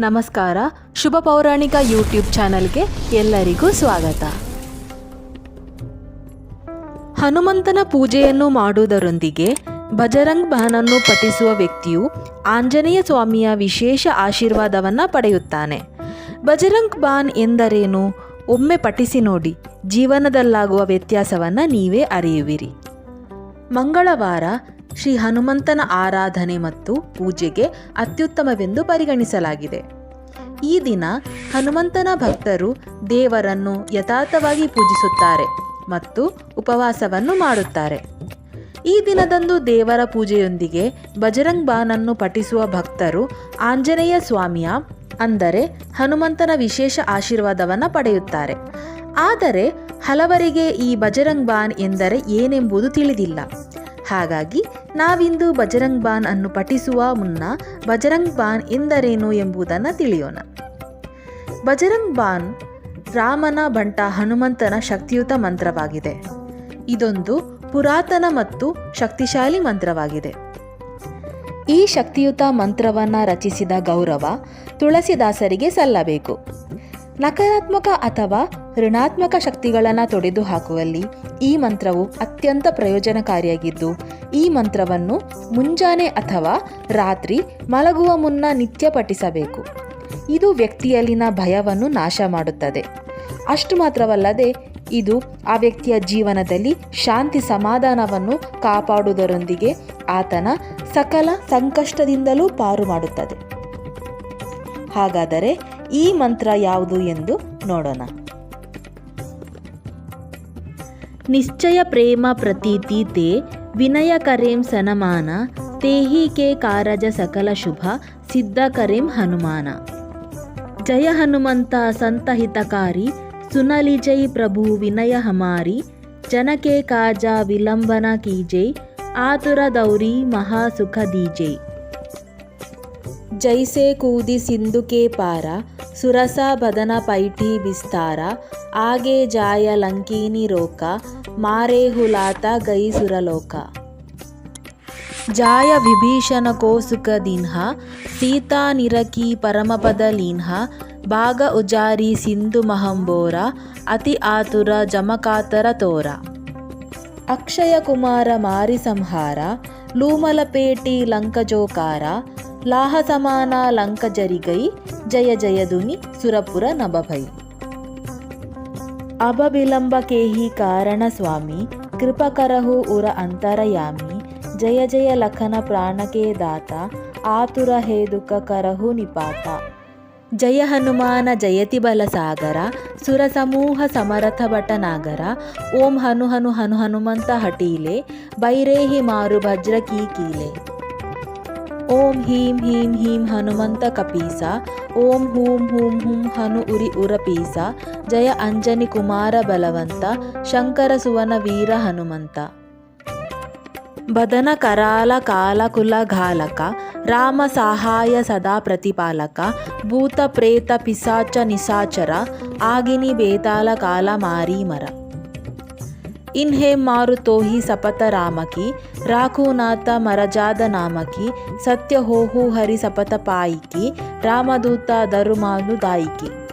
ನಮಸ್ಕಾರ. ಶುಭ ಪೌರಾಣಿಕ ಯೂಟ್ಯೂಬ್ ಚಾನಲ್ಗೆ ಎಲ್ಲರಿಗೂ ಸ್ವಾಗತ. ಹನುಮಂತನ ಪೂಜೆಯನ್ನು ಮಾಡುವುದರೊಂದಿಗೆ ಬಜರಂಗ್ ಬಹನನ್ನು ಪಠಿಸುವ ವ್ಯಕ್ತಿಯು ಆಂಜನೇಯ ಸ್ವಾಮಿಯ ವಿಶೇಷ ಆಶೀರ್ವಾದವನ್ನು ಪಡೆಯುತ್ತಾನೆ. ಭಜರಂಗ್ ಬಾನ್ ಎಂದರೇನು? ಒಮ್ಮೆ ಪಠಿಸಿ ನೋಡಿ. ಜೀವನದಲ್ಲಾಗುವ ವ್ಯತ್ಯಾಸವನ್ನು ನೀವೇ ಅರಿಯುವಿರಿ. ಮಂಗಳವಾರ ಶ್ರೀ ಹನುಮಂತನ ಆರಾಧನೆ ಮತ್ತು ಪೂಜೆಗೆ ಅತ್ಯುತ್ತಮವೆಂದು ಪರಿಗಣಿಸಲಾಗಿದೆ. ಈ ದಿನ ಹನುಮಂತನ ಭಕ್ತರು ದೇವರನ್ನು ಯಥಾರ್ಥವಾಗಿ ಪೂಜಿಸುತ್ತಾರೆ ಮತ್ತು ಉಪವಾಸವನ್ನು ಮಾಡುತ್ತಾರೆ. ಈ ದಿನದಂದು ದೇವರ ಪೂಜೆಯೊಂದಿಗೆ ಬಜರಂಗ್ ಬಾನನ್ನು ಪಠಿಸುವ ಭಕ್ತರು ಆಂಜನೇಯ ಸ್ವಾಮಿಯ, ಅಂದರೆ ಹನುಮಂತನ ವಿಶೇಷ ಆಶೀರ್ವಾದವನ್ನು ಪಡೆಯುತ್ತಾರೆ. ಆದರೆ ಹಲವರಿಗೆ ಈ ಬಜರಂಗ್ ಬಾನ್ ಎಂದರೆ ಏನೆಂಬುದು ತಿಳಿದಿಲ್ಲ. ಹಾಗಾಗಿ ನಾವಿಂದು ಬಜರಂಗ್ ಬಾನ್ ಅನ್ನು ಪಠಿಸುವ ಮುನ್ನ ಬಜರಂಗ್ ಬಾನ್ ಎಂದರೇನು ಎಂಬುದನ್ನು ತಿಳಿಯೋಣ. ಬಜರಂಗ್ ಬಾನ್ ರಾಮನ ಬಂಟ ಹನುಮಂತನ ಶಕ್ತಿಯುತ ಮಂತ್ರವಾಗಿದೆ. ಇದೊಂದು ಪುರಾತನ ಮತ್ತು ಶಕ್ತಿಶಾಲಿ ಮಂತ್ರವಾಗಿದೆ. ಈ ಶಕ್ತಿಯುತ ಮಂತ್ರವನ್ನು ರಚಿಸಿದ ಗೌರವ ತುಳಸಿದಾಸರಿಗೆ ಸಲ್ಲಬೇಕು. ನಕಾರಾತ್ಮಕ ಅಥವಾ ಋಣಾತ್ಮಕ ಶಕ್ತಿಗಳನ್ನು ತೊಡೆದುಹಾಕುವಲ್ಲಿ ಈ ಮಂತ್ರವು ಅತ್ಯಂತ ಪ್ರಯೋಜನಕಾರಿಯಾಗಿದ್ದು, ಈ ಮಂತ್ರವನ್ನು ಮುಂಜಾನೆ ಅಥವಾ ರಾತ್ರಿ ಮಲಗುವ ಮುನ್ನ ನಿತ್ಯ ಪಠಿಸಬೇಕು. ಇದು ವ್ಯಕ್ತಿಯಲ್ಲಿನ ಭಯವನ್ನು ನಾಶ ಮಾಡುತ್ತದೆ. ಅಷ್ಟು ಮಾತ್ರವಲ್ಲದೆ, ಇದು ಆ ವ್ಯಕ್ತಿಯ ಜೀವನದಲ್ಲಿ ಶಾಂತಿ ಸಮಾಧಾನವನ್ನು ಕಾಪಾಡುವುದರೊಂದಿಗೆ ಆತನ ಸಕಲ ಸಂಕಷ್ಟದಿಂದಲೂ ಪಾರು ಮಾಡುತ್ತದೆ. ಹಾಗಾದರೆ ಈ ಮಂತ್ರ ಯಾವುದು ಎಂದು ನೋಡೋಣ. ನಿಶ್ಚಯ ಪ್ರೇಮ ಪ್ರತೀತಿ ತೇ ವಿನಯ ಕರೇಂ ಸನಮಾನ ತೇಹಿ ಕೇ ಕಾರಜ ಸಕಲ ಶುಭ ಸಿದ್ಧ ಕರೇಂ ಹನುಮಾನ. ಜಯ ಹನುಮಂತ ಸಂತ ಹಿತಕಾರಿ ಸುನಲಿ ಜೈ ಪ್ರಭು ವಿನಯ ಹಮಾರಿ ಜನಕೆ ಕಾಜ ವಿಲಂಬನ ಕೀಜೈ ಆತುರ ದೌರಿ ಮಹಾಸುಖ ದೀಜೈ. ಜೈಸೆ ಕೂದಿ ಸಿಂಧುಕೆ ಪಾರ, ಸುರಸ ಬದನ ಪೈಠಿ ವಿಸ್ತಾರ, ಆಗೆ ಜಾಯ ಲಂಕೀನಿ ರೋಕ, ಮಾರೆ ಹುಲಾತ ಗೈ ಸುರಲೋಕ ಜಾಯ ವಿಭೀಷಣ ಕೋಸುಕ ದಿನ್ಹ, ಸೀತಾ ನಿರಕಿ ಪರಮಪದ ಲೀನ್ಹ, ಭಾಗ ಉಜಾರಿ ಸಿಂಧು ಮಹಂಬೋರ, ಅತಿ ಆತುರ ಜಮಕಾತರ ತೋರ. ಅಕ್ಷಯ ಕುಮಾರ ಮಾರಿ ಸಂಹಾರ ಲೂಮಲಪೇಟಿ ಲಂಕಜೋಕಾರ ಲಂಕ ಜರಿಗೈ ಜಯ ದುನಿ ಸುರಪುರ ನಭಭೈ ಅಬ ವಿಲಂಬ ಕೇಹಿ ಕಾರಣ ಸ್ವಾಮಿ, ಕೃಪಕರಹು ಉರ ಅಂತರಯಾಮಿ, ಜಯ ಜಯ ಲಖನ ಪ್ರಾಣಕೇ ದಾತ, ಆತುರ ಹೇದುಕ ಕರಹು ನಿಪಾತ. ಜಯ ಹನುಮಾನ ಜಯತಿ ಬಲಸಾಗರ ಸುರ ಸಮೂಹ ಸಮರಥ ಭಟನಾಗರ ಓಂ ಹನು ಹನು ಹನು ಹನುಮಂತ ಹಟೀಲೆ, ಬೈರೇಹಿ ಮಾರು ಭಜ್ರ ಕೀ ಕೀಲೆ. ಓಂ ಹೀಂ ಹೀಂ ಹೀಂ ಹನುಮಂತ ಕಪೀಸ, ಓಂ ಹೂಂ ಹೂಂ ಹುಂ ಹನು ಉರಿ ಉರಪೀಸ ಜಯ ಅಂಜನಿ ಕುಮಾರ ಬಲವಂತ, ಶಂಕರ ಸುವನ ವೀರ ಹನುಮಂತ. ಬದನ ಕರಾಲ ಕಾಲ ಕುಲ ಘಾಲಕ, ರಾಮ ಸಹಾಯ ಸದಾ ಪ್ರತಿಪಾಲಕ, ಭೂತ ಪ್ರೇತ ಪಿಸಾಚ ನಿಸಾಚರ, ಆಗಿನಿ ಬೇತಾಲ ಕಾಲ ಮಾರಿ ಮರ. ಇನ್ಹೆ ಮಾರು ತೋಹಿ ಸಪತ ರಾಮಕಿ, ರಾಘುನಾಥ ಮರಜಾದ ನಾಮಕಿ, ಸತ್ಯ ಹೋಹು ಹರಿ ಸಪತ ಪಾಯಿಕಿ, ರಾಮದೂತ ದರುಮಾನು ದಾಯಿಕಿ